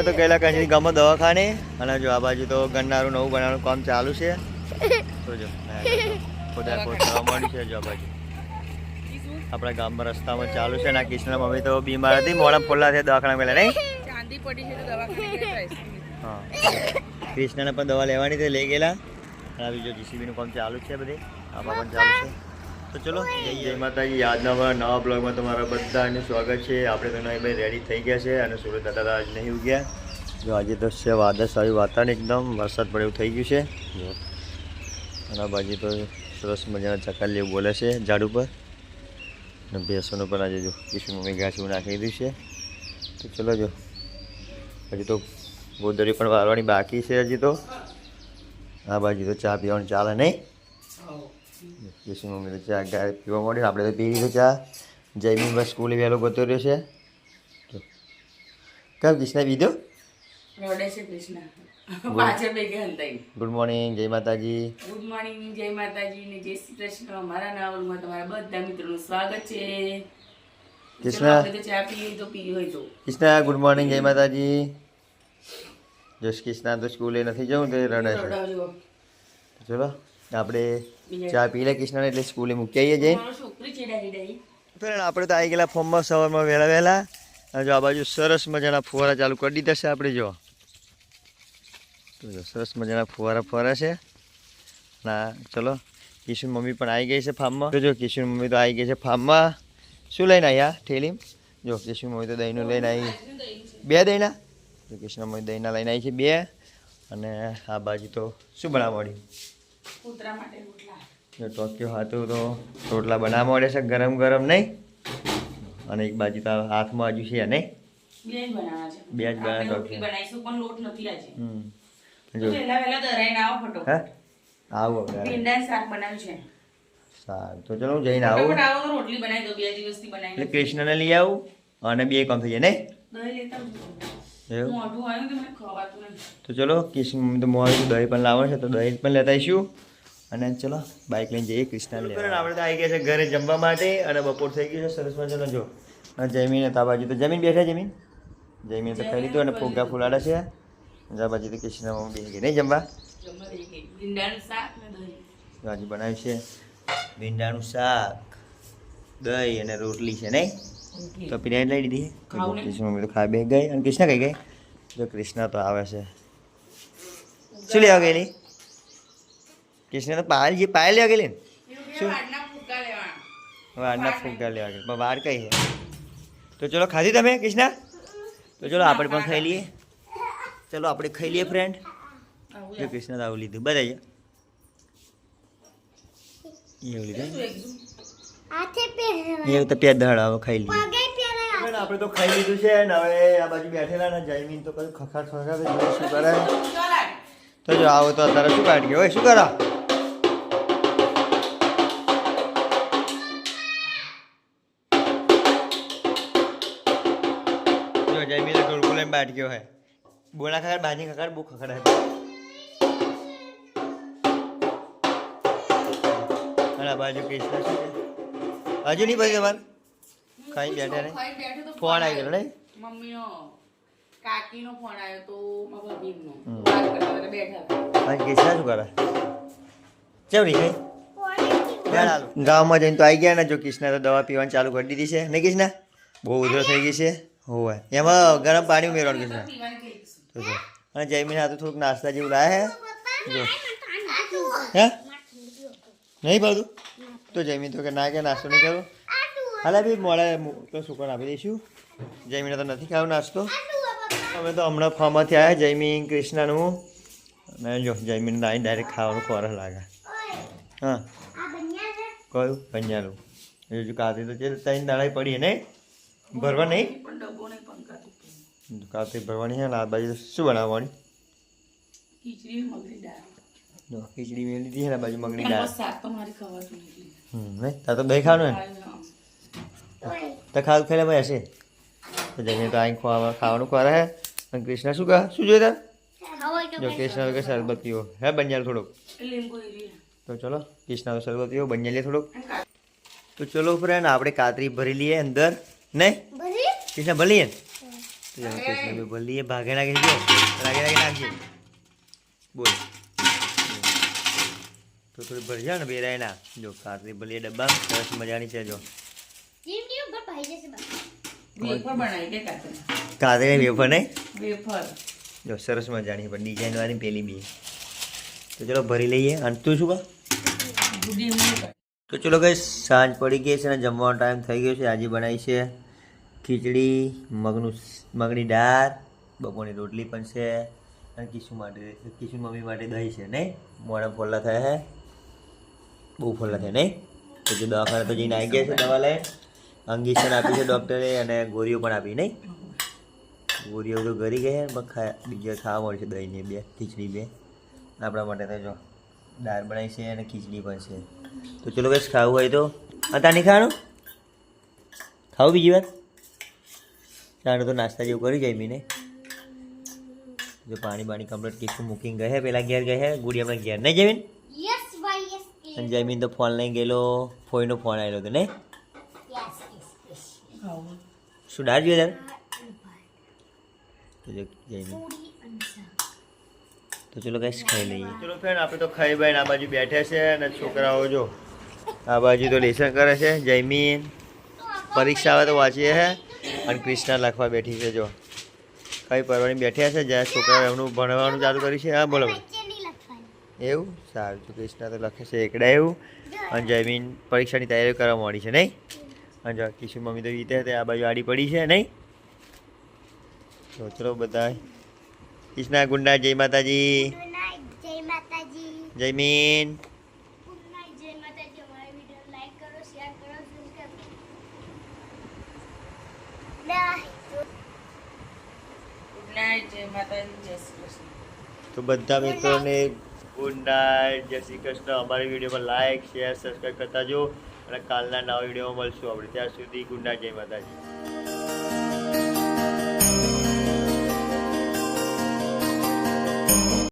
અમે તો ગયેલા કંઈ ગામમાં દવાખાને. અને જો આ બાજુ તો ગન્નારું નવું બનાવવાનું કામ ચાલુ છે. તો જો ખોદા ખોદ થવા માંડ્યું છે જો આ બાજુ. આપણા ગામમાં રસ્તામાં ચાલુ છે ના આ કિશના મમ્મી તો બીમાર હતી મોડા ફોલ્લા છે દવાખાના પહેલા નહીં? ચાંદી પડી છે તો દવાખાને હા. કૃષ્ણને પણ દવા લેવાની તે લઈ ગયેલા. અને બીજો જીસીબીનું કામ ચાલુ છે બધે. આમાં પણ ચાલુ છે. તો ચલો જય માતાજી યાદના અમારા નવા બ્લોગમાં તમારા બધાનું સ્વાગત છે. આપણે તો ભાઈ રેડી થઈ ગયા છે અને સુરત દાદા આજ નહીં ઉગ્યા. જો આજે તો છે વાદળછાયું વાતાવરણ એકદમ વરસાદ પડે એવું થઈ ગયું છે. જો અને આ બાજુ તો સરસ મજાના ચકાલ લેવું બોલે છે ઝાડ ઉપર. અને ભેંસોનું પણ આજે જો કિશુ મમ્મી ઘાસ એવું નાખી દીધું છે. તો ચલો જો હજી તો ગોદરી પણ વારવાની બાકી છે હજી તો. આ બાજુ તો ચા પીવાનું ચાલે નહીં. કિશુ મમ્મી તો ચા ગાય પીવા માંડી આપણે તો પી લીધું ચા. જયમીન બસ સ્કૂલે વહેલો ગતો રહ્યો છે કેમ કૃષ્ણ પીધો કૃષ્ણ. ગુડ મોર્નિંગ જય માતાજી. ગુડ મોર્નિંગ જય માતાજી ને જય શ્રી કૃષ્ણ. મારા નાવલમાં તમારા બધા મિત્રોનું સ્વાગત છે. કૃષ્ણ. ગુડ મોર્નિંગ જય માતાજી. જો કિશના તો સ્કૂલે નથી જવું તે રડે છે. ચલો આપણે ચા પી લે કિશનાને એટલે સ્કૂલે મૂકી આવીએ ડાડી. ફ્રેન્ડ આપણે તો આવી ગયેલા ફોર્મમાં સવારમાં વહેલા વહેલા. જો આ બાજુ સરસ મજાના ફુવારા ચાલુ કરી દીધા છે આપણે જો. સરસ મજાના ફુવારા ફુવારા છે. ના ચલો કિશોર મમ્મી પણ આવી ગઈ છે ફાર્મમાં. જો કિશોર મમ્મી તો આવી ગઈ છે ફાર્મમાં. શું લઈને આવ્યા ઠેલીમ? જો કિશોર મમ્મી તો દહીંનું લઈને આવી. બે દહીંના? કિશોર મમ્મી દહીંના લઈને આવી છે બે. અને આ બાજુ તો શું બનાવવા મળ્યું? કૂતરા માટે રોટલા. જો ટોક્યો હાથું તો રોટલા બનાવવા મળે છે ગરમ ગરમ નહીં? અને એક બાજુ તો હાથમાં હજુ છે નહીં? બે જ બનાવવાના છે. બે જ બનાવવાના આપણે બનાવીશું પણ લોટ નથી આજે હમ. જો. વહેલા વહેલા દરાઈને આવો ફટો હે? આવો હવે. શાક બનાવ્યું છે. સારું તો ચલો હું જઈને આવું. રોટલી બનાવી દો બે દિવસથી બનાવી એટલે કૃષ્ણને લઈ આવું અને બે કામ થઈ જાય નહીં? તો ચલો કૃષ્ણ મમ્મી તો મોડું દહીં પણ લાવવાનું છે તો દહીં પણ લેતા આવીશું. અને ચલો બાઇક લઈને જઈએ કૃષ્ણ લે આપણે તો આવી ગયા છે ઘરે જમવા માટે અને બપોર થઈ ગયું છે સરસ મજાનો જો. જમીન બાજુ તો જમીન બેઠા જમીન? જમીન તો ખાઈ લીધું અને ફુગ્ગા ફૂલાડા છે. બાજુ તો કૃષ્ણ મમ્મી બેસી ગઈ. નહીં જમવા? આજે બનાવ્યું છે ભીંડાનું શાક દહીં અને રોટલી છે નહીં? તો પીને લઈ લીધી. કૃષ્ણ મમ્મી તો ખાઈ બે ગઈ અને કૃષ્ણ કઈ ગઈ? જો કૃષ્ણ તો આવે છે. શું લેવા ગયેલી? કૃષ્ણ તો પાયલ જે પાયલ લેવા ગયેલી ને? શું? વારના ફૂગા લેવા ગયેલી. પણ વાર કઈ છે? તો ચલો ખાધી તમે કૃષ્ણ? તો ચલો આપણે પણ ખાઈ લઈએ. ચલો આપણે ખાઈ લઈએ ફ્રેન્ડ જો કૃષ્ણ તો આવું લીધું. બધાએ એવું લીધું શું એકદમ? હાથે પહેરવા એવું તો પેટ દહાડ હવે ખાઈ પહેરાય આપણે તો ખાઈ લીધું છે ને હવે આ બાજુ બેઠેલા ને જયમીન તો કઈ ખખાડ ખખાડ શું કરે? તો જો આવો તો અત્યારે શું કાઢી હોય શું કરા? જો જયમીન ઢોલકું લઈને બેઠ ગયો હે. બોલા ખખાડ બાજી ખખાડ બહુ ખખાડ અને આ બાજુ કૃષ્ણ છે. હજુ નહીં પછી તમારે ખાઈ બેઠા ને ખાઈ બેઠો તો ફોન આવી ગયો નહીં? મમ્મીનો કાકીનો ફોન આવ્યો તો મારા ભાભીનો. વાત કરતા બેઠા શું કરે? નહીં ખાઈ ગામમાં જઈને તો આવી ગયા ને જો કિષ્ણા તો દવા પીવાની ચાલુ કરી દીધી છે. ને કિષ્ણા બહુ ઉધરો થઈ ગઈ છે. હોય એમાં ગરમ પાણી ઉમેરવાનું કિષ્ણા? અને જયમીન હાથું થોડુંક નાસ્તા જેવું લાયા હે? જો. હે? નહીં ભાવતું? તો જયમીન તો કે ના કે નાસ્તો નહીં કરો? હાલે બી મોડે તો સુકન આપી દઈશું. જયમીને તો નથી ખાવ નાસ્તો. અમે તો હમણાં ફોર્મમાંથી આવ્યા જયમીન કૃષ્ણનું. અને જો જયમીન નાઈ ડાયરેક્ટ ખાવાનું ખોરાક લાગે. હા. કયું? પંજાનું હજુ કાતી તો છે ત્રણ દાડાઈ પડી ને? ભરવા નહીં. કાતી ભરવાની છે આ બાજુ શું બનાવવાની? ખીચડી મગની દાળ. જો ખીચડી મેં લીધી છે ને બાજુ મગની દાળ. શાક તો મારી ખવાતું નથી. હમ નહીં તાર તો દહીં ખાવાનું ને હા. તો ખાવ ખેલે ભાઈ હશે. તો જઈને તો અહીં ખાવા ખાવાનું ખોરા હે અને કૃષ્ણ શું કહે? શું જોઈએ જો કૃષ્ણ કે શરબત પીવો. હે બંજાલ થોડુંક. તો ચલો કૃષ્ણ તો શરબત પીવો બંજાલ લે થોડુંક. તો ચલો ફ્રેન્ડ આપણે કાતરી ભરી લઈએ અંદર. નહીં? ભરી? કૃષ્ણ ભરીએ? તો કૃષ્ણ પેપર લઈએ. ભાગે નાખી જો. લાગે નાખી નાખજે. બોલ. તો થોડી ભરજા ને બેરાયના જો કાતરી ભલે ડબ્બા સરસ મજાની છે જો. કાતર વેફર નહીં વેફર જો સરસ મજાની પણ ડિઝાઇન વાળી પેલી બી. તો ચલો ભરી લઈએ. અને તું શું કહો? તો ચલો કઈ સાંજ પડી ગઈ છે અને જમવાનો ટાઈમ થઈ ગયો છે. આજે બનાવી છે ખીચડી મગનું મગની દાળ બપોરની રોટલી પણ છે અને કિશુ માટે કિશુ મમ્મી માટે દહીં છે નહીં મોડા ફોલ્લા થયા હે. બહુ ફોલ્લા થયા નહીં? તો દવાખાને તો જઈને આવી ગયા છે દવા લે અંગીશન આપી છે ડૉક્ટરે અને ગોળીઓ પણ આપી, નહીં? ગોળીઓ તો ઘરી ગઈ છે, પણ ખા બીજા ખાવા મળશે દહીંની બે, ખીચડી બે. આપણા માટે તો જો, દાળ બનાવી છે અને ખીચડી પણ છે. તો ચલો બસ, ખાવું હોય તો. અત્યારે નહીં ખાવાનું ખાવું બીજી વાર. ચાલો તો નાસ્તા જેવું કરી જાય, મીને. જો પાણી બાણી કમ્પ્લીટ કિસ્સું મૂકીને ગયા પહેલાં ઘેર ગયે ગુડી આપણે ઘેર. નહીં જમીન અને જમીન તો ફોન લઈ ગયેલો ફોઈનો ફોન આવેલો હતો ખાવું શું દાળ જોઈએ તારે? તો ચલો કઈ ખાઈ લઈએ. ચલો ફ્રેન્ડ આપણે તો ખાઈ ભાઈ આ બાજુ બેઠે છે અને છોકરાઓ જો આ બાજુ તો લેસન કરે છે. જયમીન પરીક્ષા આવે તો વાંચીએ છે અને ક્રિષ્ના લખવા બેઠી છે જો. કઈ પરવાની બેઠ્યા છે જ્યાં છોકરાઓ એમનું ભણવાનું ચાલુ કર્યું છે? હા બોલો. એવું? સારું તો કૃષ્ણા તો લખે છે એકડા એવું. અને જયમીન પરીક્ષાની તૈયારી કરવા માંડી છે નહીં? અને જો કિશુ મમ્મી તો રીતે તે આ બાજુ આડી પડી છે નહીં? તો ચલો બધા કૃષ્ણા ગુંડા જય માતાજી. જય માતાજી જયમીન તો બધા મિત્રોને ગુડ નાઇટ. જય શ્રી કૃષ્ણ. અમારી વિડીયોમાં લાઇક શેર સબસ્ક્રાઈબ કરતા જો અને કાલના નવા વિડીયોમાં મળશું આપણે. ત્યાં સુધી ગુડ નાઇટ, જય માતાજી.